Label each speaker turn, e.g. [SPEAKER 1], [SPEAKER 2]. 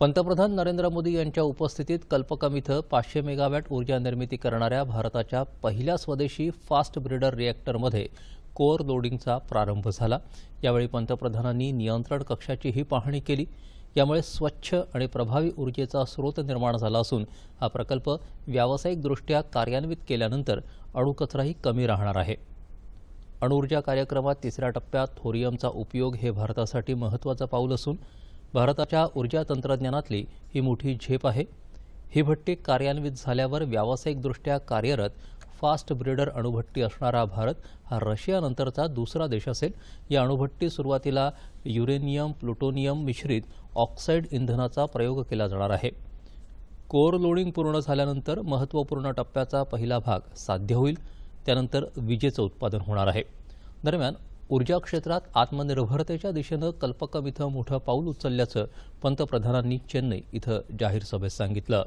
[SPEAKER 1] पंतप्रधान नरेंद्र मोदी यांच्या उपस्थितीत कल्पकम इथं पाचशे मेगावॅट ऊर्जा निर्मिती करणाऱ्या भारताच्या पहिल्या स्वदेशी फास्ट ब्रिडर रिएक्टरमध्ये कोअर लोडिंगचा प्रारंभ झाला. यावेळी पंतप्रधानांनी नियंत्रण कक्षाचीही पाहणी केली. यामुळे स्वच्छ आणि प्रभावी ऊर्जेचा स्रोत निर्माण झाला असून हा प्रकल्प व्यावसायिकदृष्ट्या कार्यान्वित केल्यानंतर अणुकचराही कमी राहणार आहे. अणुऊर्जा कार्यक्रमात तिसऱ्या टप्प्यात थोरियमचा उपयोग हे भारतासाठी महत्त्वाचं पाऊल असून भारताच्या ऊर्जा तंत्रज्ञानातली ही मोठी झेप आहे. ही भट्टी कार्यान्वित झाल्यावर व्यावसायिकदृष्ट्या कार्यरत फास्ट ब्रिडर अणुभट्टी असणारा भारत हा रशियानंतरचा दुसरा देश असेल. या अणुभट्टी सुरुवातीला युरेनियम प्लुटोनियम मिश्रित ऑक्साईड इंधनाचा प्रयोग केला जाणार आहे. कोर लोडिंग पूर्ण झाल्यानंतर महत्त्वपूर्ण टप्प्याचा पहिला भाग साध्य होईल. त्यानंतर विजेचं उत्पादन होणार आहे. दरम्यान ऊर्जा क्षेत्रात आत्मनिर्भरतेच्या दिशेनं कल्पकम इथं मोठं पाऊल उचलल्याचं पंतप्रधानांनी चेन्नई इथं जाहीर सभेत सांगितलं.